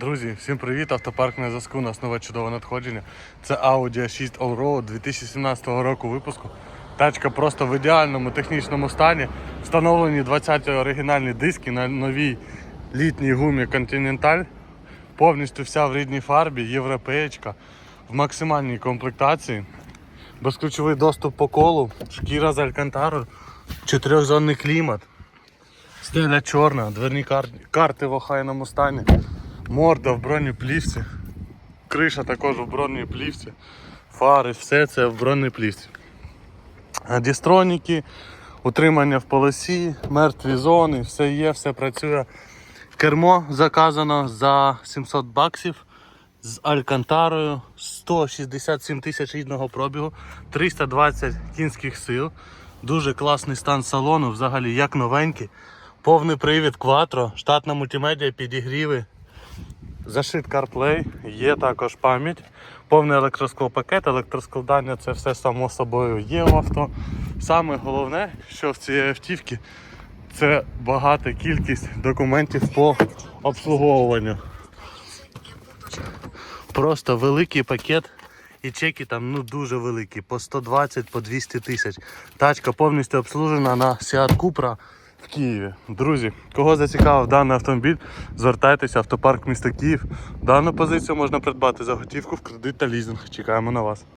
Друзі, всім привіт! Автопарк на зв'язку. У нас нове чудове надходження. Це Audi A6 Allroad 2017 року випуску. Тачка просто в ідеальному технічному стані. Встановлені 20 оригінальні диски на новій літній гумі Continental. Повністю вся в рідній фарбі, європеєчка, в максимальній комплектації. Безключовий доступ по колу, шкіра з алькантарою, чотирьохзонний клімат. Стеля чорна, дверні кар- карти в охайному стані, морда в бронеплівці, криша також в бронеплівці, фари, все це в бронеплівці. Дістроніки, утримання в полосі, мертві зони, все є, все працює. Кермо заказано за 700 баксів з алькантарою, 167 тисяч рідного пробігу, 320 кінських сил. Дуже класний стан салону, взагалі як новенький. Повний привід Quattro, штатна мультимедіа, підігріви. Зашит CarPlay, є також пам'ять, повний електросклопакет, електроскладання це все само собою є в авто. Саме головне, що в цієї автівки, це багата кількість документів по обслуговуванню. Просто великий пакет і чеки там ну дуже великі, по 120, по 200 тисяч. Тачка повністю обслужена на Seat Cupra в Києві. Друзі, кого зацікавив даний автомобіль, звертайтеся, автопарк міста Київ. Дану позицію можна придбати за готівку в кредит та лізинг. Чекаємо на вас.